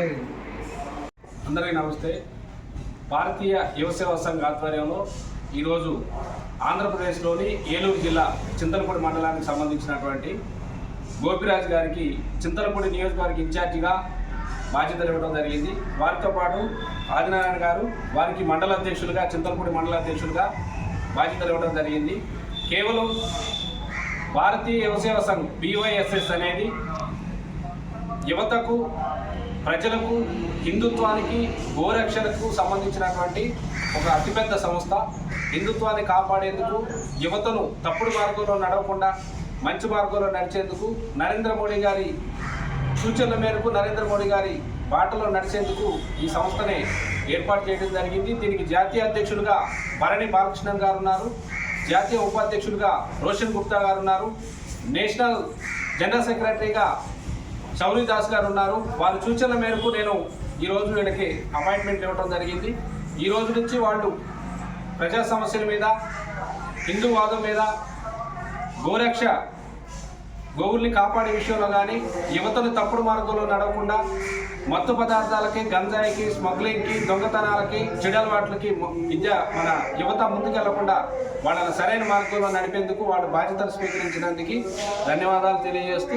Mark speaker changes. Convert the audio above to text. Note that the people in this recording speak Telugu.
Speaker 1: అందరికీ నమస్తే. భారతీయ యువసేవ సంఘ ఆధ్వర్యంలో ఈరోజు ఆంధ్రప్రదేశ్లోని ఏలూరు జిల్లా చింతలపూడి మండలానికి సంబంధించినటువంటి గోపిరాజు గారికి చింతలపూడి నియోజకవర్గ ఇన్ఛార్జిగా బాధ్యతలు ఇవ్వడం జరిగింది. వారితో పాటు ఆదినారాయణ గారు వారికి మండల అధ్యక్షులుగా చింతలపూడి మండల అధ్యక్షులుగా బాధ్యతలు ఇవ్వడం జరిగింది. కేవలం భారతీయ వ్యవసాయ సంఘ్ బీవైఎస్ఎస్ అనేది యువతకు ప్రజలకు హిందుత్వానికి గోరక్షణకు సంబంధించినటువంటి ఒక అతిపెద్ద సంస్థ. హిందుత్వాన్ని కాపాడేందుకు యువతను తప్పుడు మార్గంలో నడవకుండా మంచి మార్గంలో నడిచేందుకు నరేంద్ర మోడీ గారి సూచనల మేరకు నరేంద్ర మోడీ గారి బాటలో నడిచేందుకు ఈ సంస్థని ఏర్పాటు చేయడం జరిగింది. దీనికి జాతీయ అధ్యక్షులుగా భరణి బాలకృష్ణన్ గారు ఉన్నారు. జాతీయ ఉపాధ్యక్షులుగా రోషన్ గుప్తా గారు ఉన్నారు. నేషనల్ జనరల్ సెక్రటరీగా చౌరీ దాస్ గారు ఉన్నారు. వారి సూచనల మేరకు నేను ఈ రోజు వీళ్ళకి అపాయింట్మెంట్ ఇవ్వడం జరిగింది. ఈ రోజు నుంచి వాళ్ళు ప్రజా సమస్యల మీద హిందూవాదం మీద గోరక్ష గోవుల్ని కాపాడే విషయంలో కానీ యువతను తప్పుడు మార్గంలో నడవకుండా మత్తు పదార్థాలకి గంజాయికి స్మగ్లింగ్కి దొంగతనాలకి చెడలవాట్లకి విద్య మన యువత ముందుకెళ్ళకుండా వాళ్ళని సరైన మార్గంలో నడిపేందుకు వాళ్ళ బాధ్యతలు స్వీకరించినందుకు ధన్యవాదాలు తెలియజేస్తూ